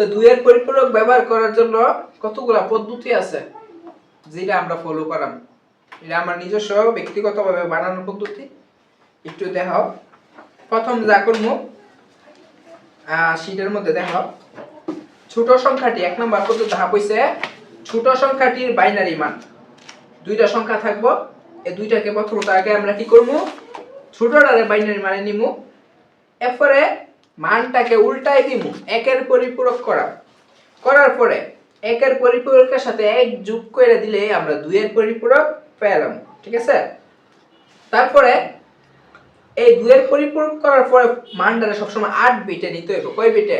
তো দুইয়ের পরিপূরক ব্যবহার করার জন্য কতগুলা পদ্ধতি আছে যেটা আমরা ফলো করাম? এটা আমার নিজস্ব ব্যক্তিগতভাবে বানানোর পদ্ধতি। একটু দেখাও। প্রথম যা করব শীটের মধ্যে দেখাও। ছোট সংখ্যাটি, এক নম্বর পদ্ধতি ধাপ হইছে ছোট সংখ্যাটির বাইনারি মান। দুইটা সংখ্যা থাকব, এই দুইটাকে প্রথমত আগে আমরা কি করব? ছোটটারে বাইনারি মানে নিমু। এরপরে মানটাকে উল্টাই দিমু একের পরিপূরক করা। করার পরে একের পরিপূরকের সাথে এক যোগ করে দিলে আমরা দুইয়ের পরিপূরক পেলাম ঠিক আছে? তারপরে এই দুইয়ের পরিপূরক করার পরে মানটারে সবসময় আট বিটে নিতে হইব। কয় বিটে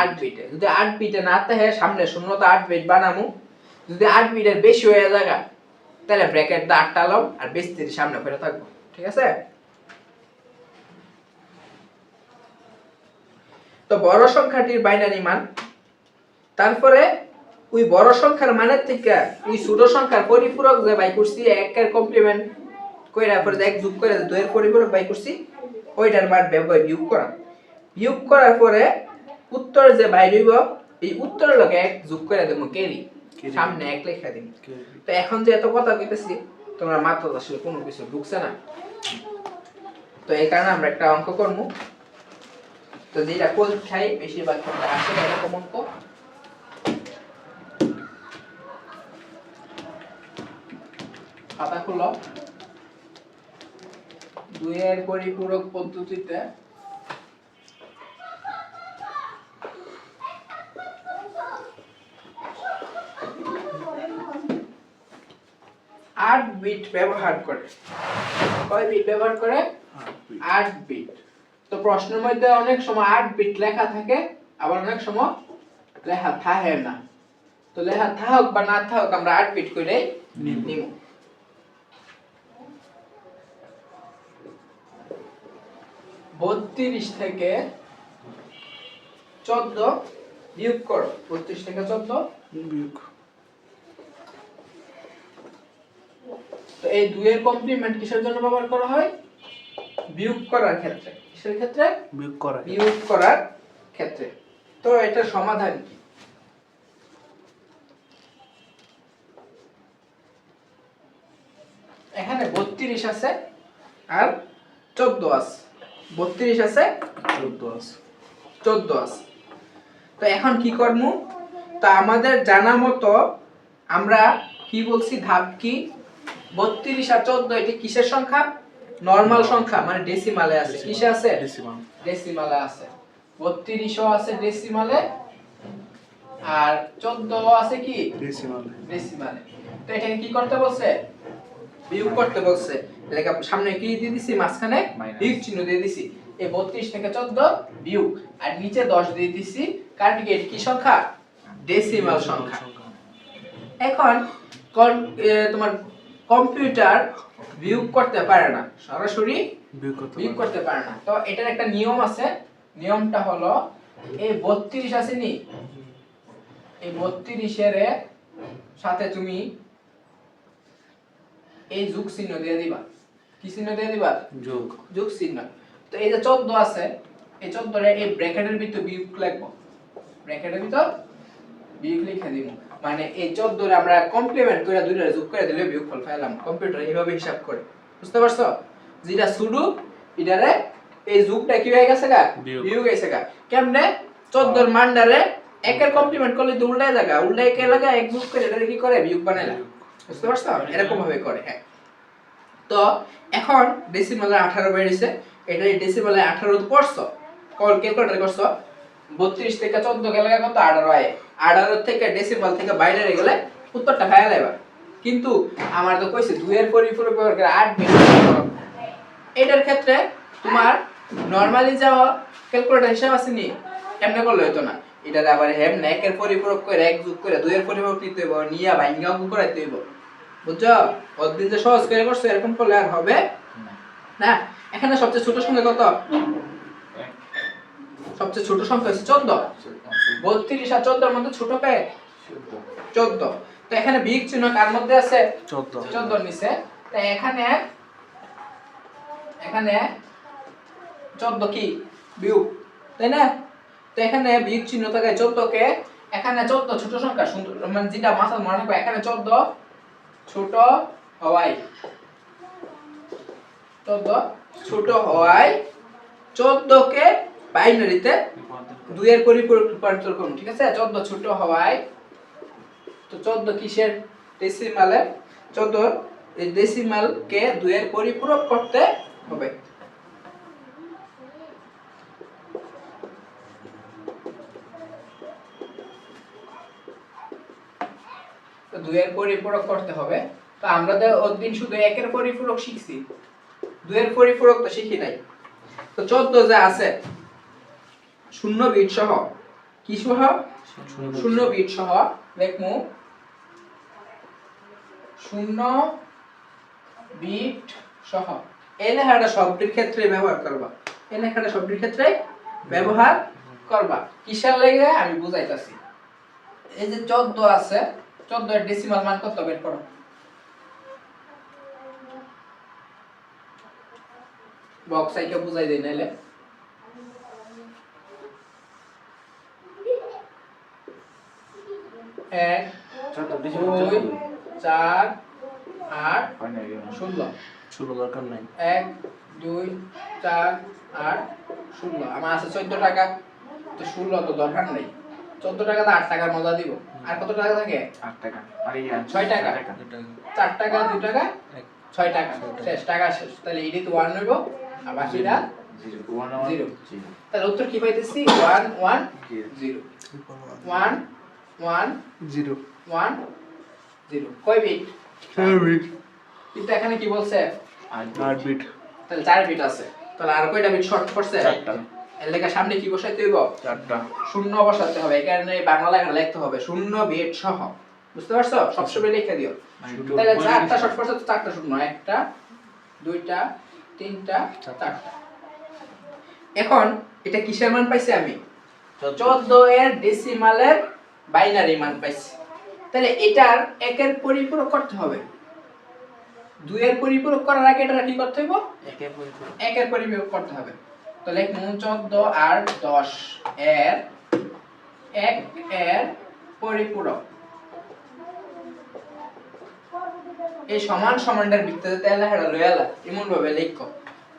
আট বিট। যদি আট বিটে না থাকে সামনে শূন্য তো আট বিট বানামু। যদি আট বিটের বেশি হয়ে জায়গা তাহলে ব্র্যাকেট দা আটটা লাম আর বেশি সামনে ফেলে থাকব ঠিক আছে? তো বড় সংখ্যাটির বাইনারি মান। তারপরে ওই বড় সংখ্যার মানের থেকে ওই ছোট সংখ্যার পরিপূরক যে বাই করছি একের কমপ্লিমেন্ট কইরা পরে এক যোগ করে দুইয়ের পরিপূরক বাই করছি ওইটার মান ব্যবহার বিয়োগ করা। বিয়োগ করার পরে উত্তর যে বাইর হইব এই উত্তরের লগে এক যোগ করে দেবো কেরি। সামনে এক লেখা দিব। তো এখন যে এত কথা কইতেছি তোমরা মাত্র আসলে কোনো কিছু ঢুকছে না। তো এই কারণে আমরা একটা অঙ্ক করব। তো যেটা পরীক্ষায় বেশিরভাগ ক্ষেত্রে আসে এরকম অঙ্ক খাতা খুলো। দুইয়ের পরিপূরক পদ্ধতিতে আট বিট ব্যবহার করে। কয় বিট ব্যবহার করে? আট বিট। তো প্রশ্নের মধ্যে অনেক সময় আট বিট লেখা থাকে আবার অনেক সময় লেখা থাকে না। তো লেখা থাক বা না থাক আমরা আট বিট করে নিব। নিব। বত্রিশ থেকে চোদ্দ বিয়োগ করো। বত্রিশ থেকে চোদ্দ বিয়োগ। তো এই দুইয়ের কমপ্লিমেন্ট কিসের জন্য ব্যবহার করা হয়? বিয়োগ করার ক্ষেত্রে। কিসের ক্ষেত্রে? বিয়োগ করা বিয়োগ করার ক্ষেত্রে। তো এটার সমাধান কি? এখানে বত্রিশ আছে আর চোদ্দ আছে। বত্রিশ আছে চোদ্দ আছে। চোদ্দ আছে। তো এখন কি করব? তা আমাদের জানা মতো আমরা কি বলছি? ধাপ কি? বত্রিশ আর চোদ্দ এটি কিসের সংখ্যা? নর্মাল সংখ্যা মানে ডেসিমালে আছে। কিসে আছে? ডেসিমাল ডেসিমালে আছে। বত্রিশও আছে ডেসিমালে আর চোদ্দ আছে কি? ডেসিমাল ডেসিমালে তো এটাকে কি করতে বলছে? বিয়োগ করতে বলছে। লেখা সামনে কি দিয়ে দিছি? মাঝখানে বিয়োগ চিহ্ন দিয়ে দিছি। এই বত্রিশ থেকে চোদ্দ বিয়োগ আর নিচে দশ দিয়ে দিছি। কারণ কি কি সংখ্যা? ডেসিমাল সংখ্যা। এখন তোমার কম্পিউটার বিয়োগ করতে পারে না। সরাসরি বিয়োগ করতে পারে না। তো এটার একটা নিয়ম আছে। নিয়মটা হলো এই বত্রিশ আছে নি? এই বত্রিশের সাথে তুমি এই যুগ চিহ্ন দিয়ে দিবা। কি চিহ্ন দিয়ে দিবা? যোগ। যুগ চিহ্ন। তো এই যে চোদ্দ আছে এই চোদ্দরে এই ব্র্যাকেটের ভিতর বিয়োগ লিখব ব্র্যাকেটের ভিতর বিয়োগ লিখে দিব। মানে এই চোদ্দরে আমরা কমপ্লিমেন্ট করে দুইটা যোগ করে দিলে বিয়োগ ফল পাইলাম। কম্পিউটার এইভাবে হিসাব করে। বুঝতে পারছ? যেটা শুরু এটারে এই যুগটা কি হয়ে গেছে গা? বিয়োগ। হয়েছে গা। কেমনে? চোদ্দর মানডারে একের কমপ্লিমেন্ট করলে তো উল্টায় জায়গা উল্টায় কে লাগা? এক যোগ করে এটারে কি করে? বিয়োগ বানাইলা বুঝতে পারছ? এরকম ভাবে করে হ্যাঁ। তো এখন ডেসিমালে আঠারো বেরিয়েছে এটা ডেসিমালে আঠারো পড়ছো। কল ক্যালকুলেটার করছ। বত্রিশ থেকে চোদ্দ গেলে কত আঠারো আয়। আঠারো থেকে ডেসিমাল থেকে বাইরে গেলে উত্তরটা ভাইয়া দেবা কিন্তু আমার তো কইছে দুইয়ের পরিপূরক ব্যবহার করে আট মিনিট এটার ক্ষেত্রে তোমার নর্মালি যাওয়া ক্যালকুলেটার হিসাব আছে নি এমনি করলে হইতো না? এটার আবার হেমনে একের পরিপূরক করে এক যোগ করে দুইয়ের পরিপূরক নিতে হইব, নিয়া ভাঙ্গা অঙ্ক করাইতে হইব। বুঝছ? অতদিন যে সহজ করে করছ, এরকম করলে আর হবে না, এখানে সবচেয়ে ছোট সংখ্যা কত? সবচেয়ে ছোট সংখ্যা হচ্ছে চোদ্দ। বত্রিশ আর চোদ্দর মধ্যে ছোট কে চোদ্দ। তো এখানে বিগ চিহ্ন কার মধ্যে আছে? চোদ্দ। চোদ্দ নিচে। তো এখানে এখানে চোদ্দ কি? বিয়োগ। তাই না? তো এখানে বিয়োগ চিহ্ন থাকে চোদ্দকে এখানে চোদ্দ ছোট সংখ্যা সুন্দর। মানে যেটা মাথা মনে রাখবে এখানে চোদ্দ ছোট হওয়ায়। চোদ্দ ছোট হওয়ায় চোদ্দকে বাইনারিতে দুইয়ের পরিপূরক রূপান্তর করুন, ঠিক আছে? চোদ্দ ছোট হওয়ায়, তো চোদ্দ কিসের ডেসিমালে চোদ্দ এই ডেসিমালকে দুইয়ের পরিপূরক করতে হবে। তো দুইয়ের পরিপূরক করতে হবে। তো আমরা তো দিন শুধু একের পরিপূরক শিখছি। দুইয়ের পরিপূরক তো শিখি নাই। তো চোদ্দ যে আছে শূন্য বিট সহ কি সহ? শূন্য বিট সহ লেখমু শূন্য বিট সহ এই লেখাটা শব্দের ক্ষেত্রে ব্যবহার করবা। এই লেখাটা শব্দের ক্ষেত্রে ব্যবহার করবা। কিসের লেগে? আমি বুঝাইতাছি। এই যে চোদ্দ আছে চোদ্দ এর ডেসিমাল মান কত বের করো? বক্স আইকে বুঝাই দেই নাইলে। এক দুই চার আট ষোলো। ষোলো দরকার নাই। এক দুই চার আট ষোলো। আমার আছে চোদ্দ টাকা। তো ষোলো তো দরকার নেই। চোদ্দ টাকা তো আট টাকার মজা দিব। আর কত টাকা থাকে আট টাকা। ছয় টাকা। চার টাকা দুই টাকা ছয় টাকা। শেষ টাকা শেষ। তাহলে এটি তো ওয়ান নেব আর বাকিটা জিরো। তাহলে উত্তর কি পাইতেছি? One one zero one one zero one zero কয় বিট চার বিট কিন্তু এখানে কি বলছে? আট বিট তাহলে চার বিট আছে। তাহলে আর কয়টা বিট শর্ট করছে? চারটা। লেখা সামনে কি বসাইতে হইব? চারটা। শূন্য বসাতে হবে। এই কারণে বাংলা লেখা লিখতে হবে শূন্য বিট সহ। বুঝতে পারছ? সবসময় লিখে দিও। তাহলে চারটা শর্ট করছে তো চারটা শূন্য। একটা দুইটা তিনটা চারটা। এখন এটা কিসের মান পাইছি আমি? চোদ্দ। এর ডেসিমালের বাইনারি মান পাইছি। তাহলে এটার একের পরিপূরক করতে হবে। দুইয়ের পরিপূরক করার আগে এটা কি করতে হবে একের পরিপূরক। করতে হবে। তো লিখব চোদ্দ আর দশ এর এক এর পরিপূরক। এই সমান সমানটার ভিত্তিতে তেলা হেডা লয়ালা এমন ভাবে লিখো।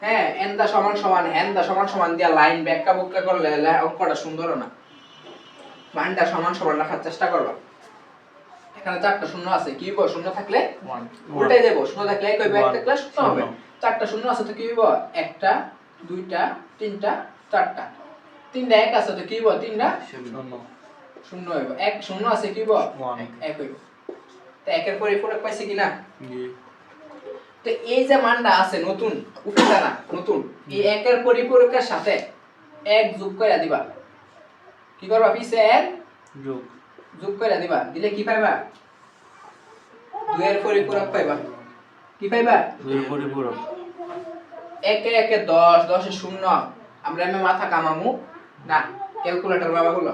হ্যাঁ এনদা সমান সমান হ্যানদা সমান সমান দিয়া লাইন ব্যাখ্যা বুক্কা করলে অঙ্কটা সুন্দর না। মানটা সমান সমান রাখার চেষ্টা করবা। এখানে চারটা শূন্য আছে কি হইব? শূন্য থাকলে উল্টাই দেবো শূন্য থাকলে এক হইবে এক থাকলে শূন্য হবে। চারটা শূন্য আছে তো কি হইব? একটা দুইটা তিনটা চারটা। তিনটা এক আছে তো কি হইব? তিনটা শূন্য। হইব। এক শূন্য আছে কি হইব? ওয়ান এক হইব। তো একের পরিপূরক পাইছে কিনা? তো এই যে মানটা আছে নতুন না নতুন। এই একের পরিপূরকের সাথে এক যোগ করে দিবা। কি করবা পিছে এক যোগ। যোগ করে দিবা। দিলে কি পাইবা? দুইয়ের পরিপূরক পাইবা। কি পাইবা? দুই পরিপূরক। একে একে দশ দশে শূন্য। আমরা এমনি মাথা কামামু। না ক্যালকুলেটর বাবা হলো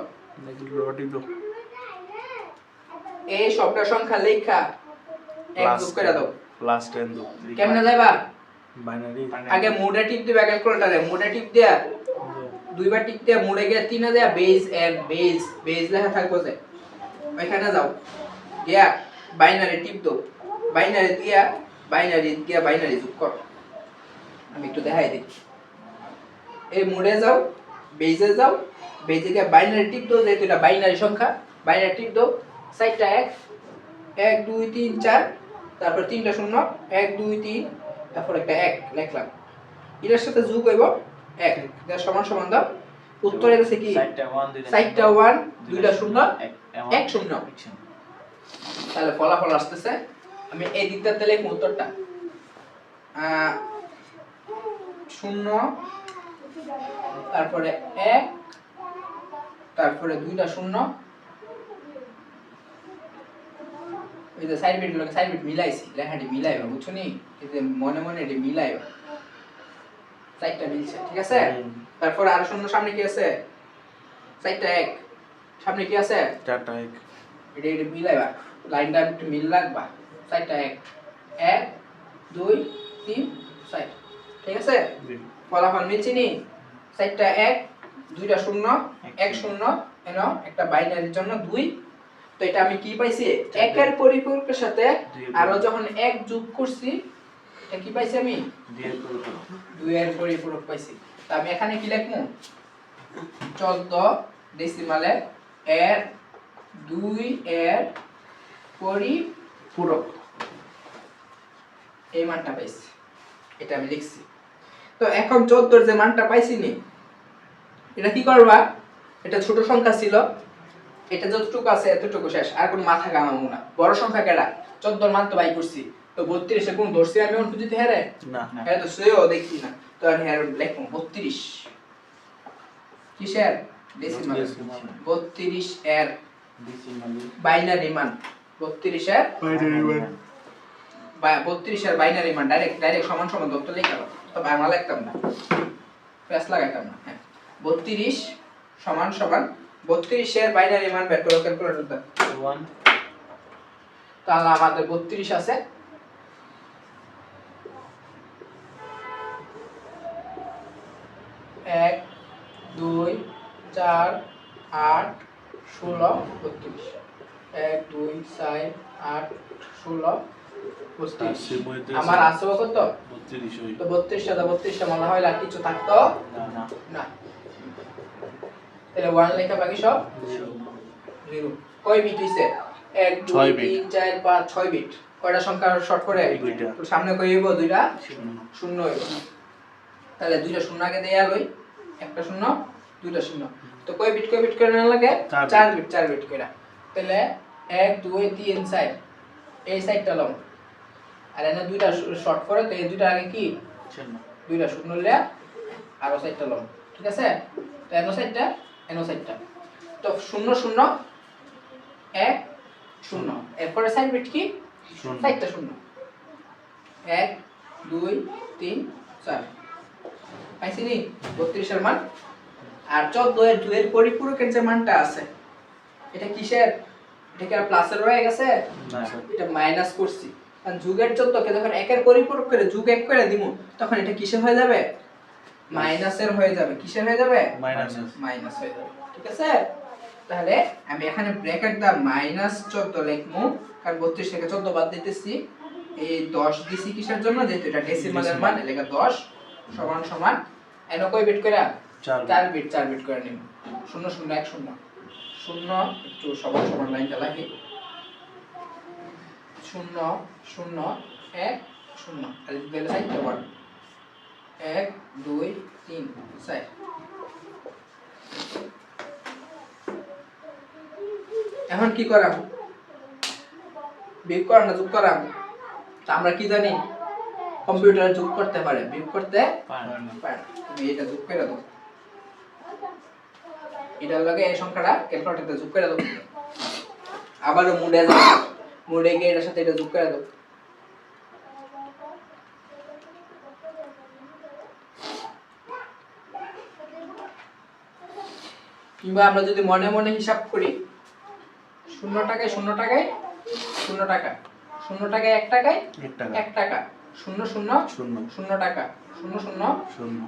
এই সবটা সংখ্যা লেখা। এক যোগ করে দাও। প্লাস টেন দু কেমনে যাইবা? বাইনারি আগে মোডে টিপ দিবা ক্যালকুলেটরে মোডে টিপ দিয়া দুইবার টিপ দিয়া মোড়ে গিয়ে তিনে দেয়া বেজ এর বেজ বেজ লেখা থাকব যে। ওইখানে যাও। গিয়া বাইনারি টিপ দাও। বাইনারি দিয়া বাইনারি দিয়া বাইনারি যোগ কর। আমি একটু দেখাই দিই। এই মোড়ে যাও, বেজে যাও, বেজে গিয়ে বাইনারি টিপ দাও, যেহেতু এটা বাইনারি সংখ্যা। বাইনারি টিপ দাও সাইডটা এক এক, দুই, তিন, চার, তারপর তিনটা শূন্য, এক, দুই, তিন, তারপর একটা এক লিখলাম। এটার সাথে যোগ হইব এক সমান সমান দাও। উত্তরে গেছে কি? ওয়ান দুইটা শূন্য। এক শূন্য। তাহলে ফলাফল আসতেছে। আমি এই দিকটাতে লিখব উত্তরটা। শূন্য তারপরে এক তারপরে দুইটা শূন্য। ওই যে সাইড বিট গুলোকে সাইড বিট মিলাইছি লেখাটি মিলাইবা বুঝছ নি? এই যে মনে মনে এটি মিলাইবা। চারটা মিলছে ঠিক আছে? তারপর আর শূন্য সামনে কি আছে? চারটা এক। সামনে কি আছে? চারটা এক। এটা এটা মিলাইবা। লাইনটা একটু মিল রাখবা। চারটা এক। এক দুই তিন চার। ঠিক আছে? ফলাফল মিলছে নি? চারটা এক দুইটা শূন্য এক শূন্য। এন একটা বাইনারির জন্য দুই। তো এটা আমি কি পাইছি? একের পরিপূরকের সাথে আরও যখন এক যোগ করছি এটা কি পাইছি আমি? পরিপূরক দুইয়ের পরিপূরক পাইছি। তো আমি এখানে কি লিখব চোদ্দ ডেসিমালে এর দুই এর পরিপূরক এই মানটা পাইছি। এটা আমি লিখছি। তো এখন চোদ্দোর যে মানটা পাইছি নি এটা কি করবা? এটা ছোট সংখ্যা ছিল। এটা যতটুকু আছে এতটুকু শেষ। আর কোনো মাথা কামাবো না। বড় সংখ্যা কেডা? চোদ্দোর মান তো বাই করছি। তো বত্রিশে কোন ধরছি আমি অন্য যদি হেরে? না। হ্যাঁ তো সেও দেখি না। তো আর হ্যাঁ লেখুন বত্রিশ। কিসের? ডেসিমাল বত্রিশ এর ডিসিমালি বাইনারি মান। বত্রিশ এর বত্রিশ এর বাইনারি মান। ডাইরেক্ট ডাইরেক্ট সমান সমান দত্ত লিখে তো বাংলা লিখতাম না। প্রেস লাগাইতাম না। হ্যাঁ। বত্রিশ সমান সমান বত্রিশ এর বাইনারি মান বের করো ক্যালকুলেটর দাও ওয়ান তাহলে আমাদের বত্রিশ আছে এক দুই চার আট ষোলো বত্রিশ। এক দুই চার আট ষোলো বত্রিশ। আমার আছে কত? তো বত্রিশটা তো বত্রিশটা মনে হয় আর কিছু থাকতো? না তাহলে ওয়ান লেখা বাকি সব? জিরো। কয় বিট হইছে? এক দুই ছয় তিন চার পাঁচ ছয় বিট কয়টা সংখ্যা শর্ট করে? সামনে কই হইব? দুইটা? শূন্য। শূন্য হইব। তাহলে দুইটা শূন্য আগে দেয়া লই। একটা শূন্য দুইটা শূন্য। তো কয় বিট কয় বিট করে না লাগে? চার বিট চার বিট করে তাহলে এক দুই তিন সাইড এই সাইডটা লম। আর এনে দুইটা শর্ট করে তো এই দুইটা আগে কি? শূন্য। দুইটা শূন্য লে আরও সাইডটা লম। ঠিক আছে? তো এনো সাইডটা এনো সাইডটা তো শূন্য শূন্য এক শূন্য। এরপরে সাইড বিট কি? শূন্য। সাইডটা শূন্য। এক দুই তিন চার। পাইছি নি? বত্রিশের মান। আর চোদ্দ এর দুয়ের পরিপূরকের যে মানটা আছে। এটা কিসের? এটা কি আর প্লাসের রয়ে গেছে? এটা মাইনাস করছি। কারণ যুগের চোদ্দকে যখন একের পরিপূরক করে যুগ এক করে দিব তখন এটা কিসের হয়ে যাবে? মাইনাসের হয়ে যাবে। কিসের হয়ে যাবে? মাইনাস হয়ে যাবে। ঠিক আছে? তাহলে আমি এখানে ব্র্যাকেট দা মাইনাস চোদ্দ লিখব কারণ বত্রিশ থেকে চোদ্দ বাদ দিতেছি। এই দশ দিছি কিসের জন্য? যেহেতু এটা ডেসিমালের মান লেখা দশ। সমান সমান এন কয় বিট করে চার চার বিট চার বিট করে নিব। শূন্য শূন্য এক শূন্য। শূন্য একটু সমান সমান লাইনটা লাগি। শূন্য শূন্য এক শূন্য। আর দিলে সাইডটা ওয়ান এক দুই তিন চার। এখন কি করাম? বিয়োগ করাম না যোগ করাম? তা আমরা কি জানি? কম্পিউটারে যোগ করতে পারে বিয়োগ করতে পারে। তুমি এটা যোগ করে দাও। এটার লগে এই সংখ্যাটা ক্যালকুলেটরতে যোগ করে দাও। আবারও মুডে যাও। মুডে গিয়ে এটার সাথে এটা যোগ করে দাও। কিংবা আমরা যদি মনে মনে হিসাব করি শূন্য টাকায় শূন্য টাকায় শূন্য টাকা শূন্য টাকায় এক টাকায় এক টাকা শূন্য শূন্য শূন্য। শূন্য টাকা। শূন্য শূন্য শূন্য।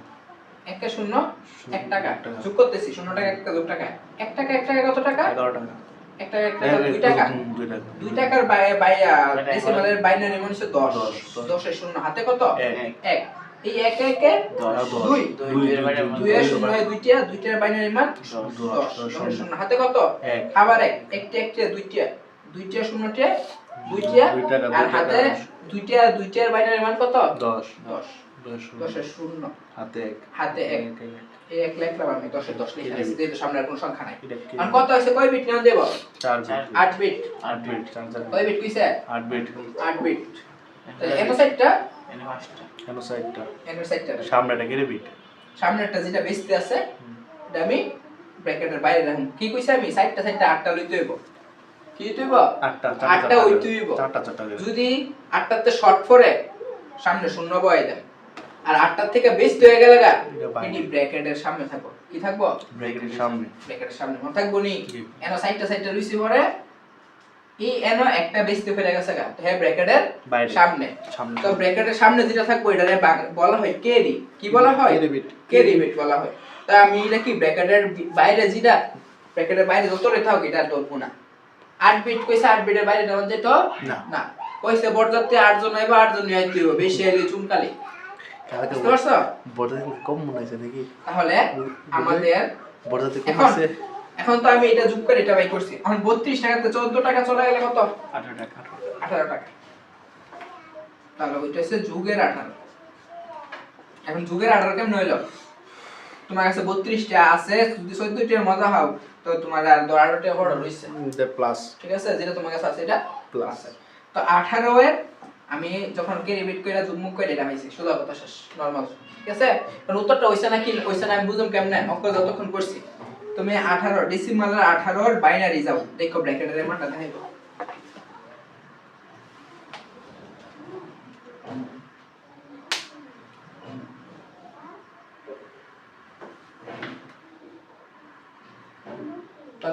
একটা শূন্য এক টাকা। যোগ করতেছি শূন্য টাকা এক টাকা যোগ টাকা। এক টাকা এক টাকা কত টাকা? এগারো টাকা। এক টাকা এক টাকা দুই টাকা। দুই টাকার বাই- বাই- আহ, ডেসিমালের বাইনারি মানে হচ্ছে দশ। দশ, দশ। দশের শূন্য হাতে কত? এক। এই এক একে দুই। দুইয়ের শূন্য দুইটা দুইটার বাইনারি মান দশ, শূন্য। শূন্য হাতে কত। আবার এক। একটা একটা দুইটা দুইটা শূন্যটা দুইটা আর হাতে দুইটা দুইটার বাইনারি মান কত? দশ। দশ। দশ শূন্য। শূন্য। হাতে এক। হাতে এক। এক, এক, এক। এই এক লিখলাম আমি দশের দশ লিখে এটা যেহেতু সামনে আর কোনো সংখ্যা নাই। আর কত আছে কয় বিট নেওয়া দেব? চার চার। বিট আট বিট আট বিট চার চার কয় বিট কইছে? আট বিট আট বিট তাহলে এনো সাইডটা এনে পাঁচটা কেন সাইডটা এনো সাইডটা সামনেটা কেটে বিট সামনেরটা যেটা বেচতে আছে এটা আমি ব্র্যাকেটের বাইরে রাখুন। কি কইছে আমি? সাইডটা সাইডটা আটটা লইতে হইব। কি হইব? আটটা আটটা হইতে হইব। চারটা চারটা যদি আটটাতে শর্ট সামনে শূন্য বয় দেন আর আটটার থেকে বেচতে হয়ে গেলে গা এটা এটি ব্র্যাকেটের সামনে থাকব। কি থাকব? ব্রেকের সামনে। ব্র্যাকেটের সামনে। মনে থাকব নি? এনো সাইডটা সাইডটা পরে। এই এন একটা বেসতে ফেলে গেছে গা। হ্যাঁ ব্র্যাকেটের সামনে। তো ব্র্যাকেটের সামনে যেটা থাকবে এটারে বলা হয় কেরি কি বলা হয়? Carry bit। কেরি বিট বলা হয়। তা আমি এটা কি ব্র্যাকেটের বাইরে যেটা ব্র্যাকেটের বাইরে যতরে থাক এটা ধরবো না। আট বিট কইছে আট বিটের বাইরে দেওয়া যেত? না। না। কইছে বরযাত্রী আটজন আইবা আটজন আইতে হবে বেশি আইলে চুনকালি। বুঝতে পারছ? বড়দের কম মনে হয়েছে নাকি? তাহলে আমাদের বড়দের কম এখন আছে। এখন তো আমি এটা যোগ করে এটা বাই করছি। এখন বত্রিশ টাকাতে চোদ্দ টাকা চলে গেলে কত? আঠারো টাকা। আঠারো টাকা। তাহলে ওইটা হচ্ছে যুগের আঠারো। এখন যুগের আঠারো কেমন হইল? তোমার কাছে বত্রিশটা আছে যদি চোদ্দটার মজা হও তো তোমার আর আঠারোটা বড় রয়েছে প্লাস ঠিক আছে? যেটা তোমার কাছে আছে এটা. আছে। তো আঠারো এর আমি যখন কেরিবিট করে যুগমুখ করে এটা পাইছি সোজা কথা শেষ নর্মাল ঠিক আছে? উত্তরটা হইছে না কি হইছে না আমি বুঝলাম কেমনে। অঙ্ক যতক্ষণ করছি। তুমি আঠারো ডেসিমালের আঠারোর বাইনারি যাও। দেখো ব্র্যাকেটের মানটা দেখাইবো।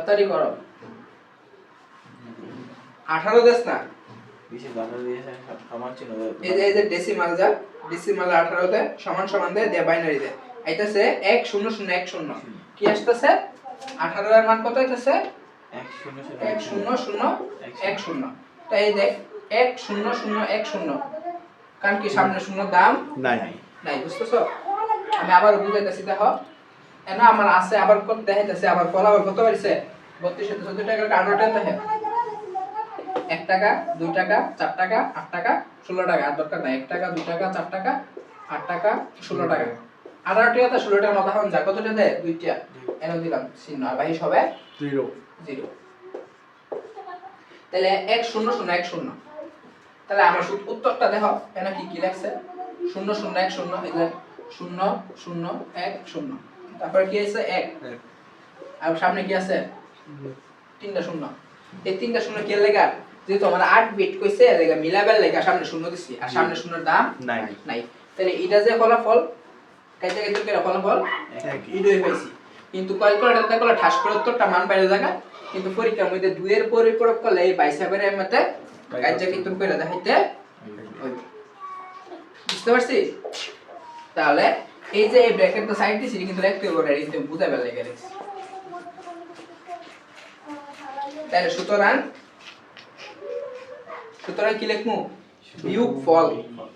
তাড়াতাড়ি করো। আঠারো দেশ না? বিশে বারো দিয়েছে আমার ছিল। এই যে ডেসিমাল যা ডেসিমাল আঠারোতে সমান সমান দেয় দিয়ে বাইনারি আইতাছে এক শূন্য শূন্য এক শূন্য। কি আসতেছে? আঠারো এর মান কত আইতাছে? এক শূন্য শূন্য এক শূন্য। শূন্য এক শূন্য। তাই এই দেখ এক শূন্য শূন্য এক শূন্য। কারণ কি সামনে শূন্য দাম নাই। নাই বুঝতেছো? আমি আবার বুঝাইতেছি দেখো। এনা আমার আছে আবার কত দেখাইতেছে আবার ফলাফল কত বাড়ছে? বত্রিশ চোদ্দ টাকা আঠারো টাকা এক টাকা দুই টাকা চার টাকা আট টাকা ষোলো টাকা আর দরকার নাই। এক টাকা দুই টাকা চার টাকা আট টাকা ষোলো টাকা। ষোলো টাকা মাথা হন যা। কতটা দেয়? দুইটা এনে দিলাম চিহ্ন। আর বাহিস হবে জিরো। জিরো। তাহলে এক শূন্য শূন্য এক শূন্য। তাহলে আমার উত্তরটা দেখো। এখানে কি কি লাগছে? শূন্য শূন্য এক শূন্য। এই শূন্য শূন্য এক শূন্য। তারপরে কি আছে? এক। আর সামনে কি আছে? তিনটা শূন্য। এই তিনটা শূন্য কি লেখা যেহেতু আমার আট বিট কইছে লেখা মিলাবেল লেখা সামনে শূন্য দিছি আর সামনে শূন্যর দাম নাই। নাই। তাহলে এটা যে ফলাফল কাইতে কাইতে করে ফলাফল? হয়েছি কিন্তু ঠাস করে উত্তরটা মান বাইরে জায়গা কিন্তু পরীক্ষার মধ্যে পরিপূরক করলে এই কিন্তু করে দেখাইতে বুঝতে পারছিস তাহলে এই যে এই ব্র্যাকেট তো সাইড দিছি কিন্তু এটা কিন্তু বুঝাবে লেগে রেখেছি তাহলে সুতরাং সুতরাং কি লিখমু? বিয়োগ ফল।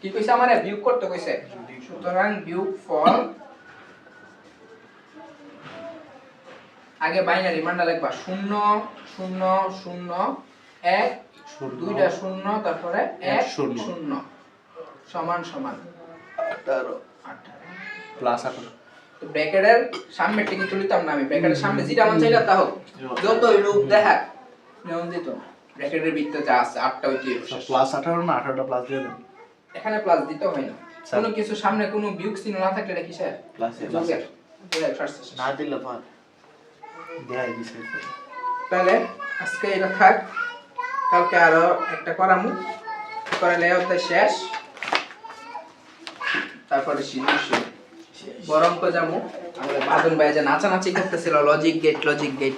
কি কইছে আমারে? বিয়োগ করতে কইছে। সুতরাং বিয়োগ ফল। আগে বাইনারি মানটা লিখবা। শূন্য শূন্য শূন্য এক। দুইটা শূন্য তারপরে এক শূন্য। শূন্য। সমান সমান। আঠারো। আঠারো। প্লাস আঠারো। তো ব্র্যাকেটের সামনে টিকে তুলিতাম না আমি। ব্র্যাকেটের সামনে যেটা মন চাইলা তা হোক। যত রূপ দেখা নিয়ম দিত ব্র্যাকেটের ভিতরে যা আছে আটটা প্লাস আঠারো না আঠারোটা প্লাস দিয়ে দেন। এখানে প্লাস দিতে হয় না। কোনো কিছু সামনে কোনো বিয়োগ চিহ্ন না থাকলে এটা কিসের প্লাসে না দিলে পার। দেয় তাহলে আজকে এটা থাক। কালকে আরও একটা করামু। করালে শেষ। তারপরে সিঁদুর শুরু বরং তো যাব। আমাদের বাদন ভাই যে নাচানাচি করতেছিল লজিক গেট লজিক গেট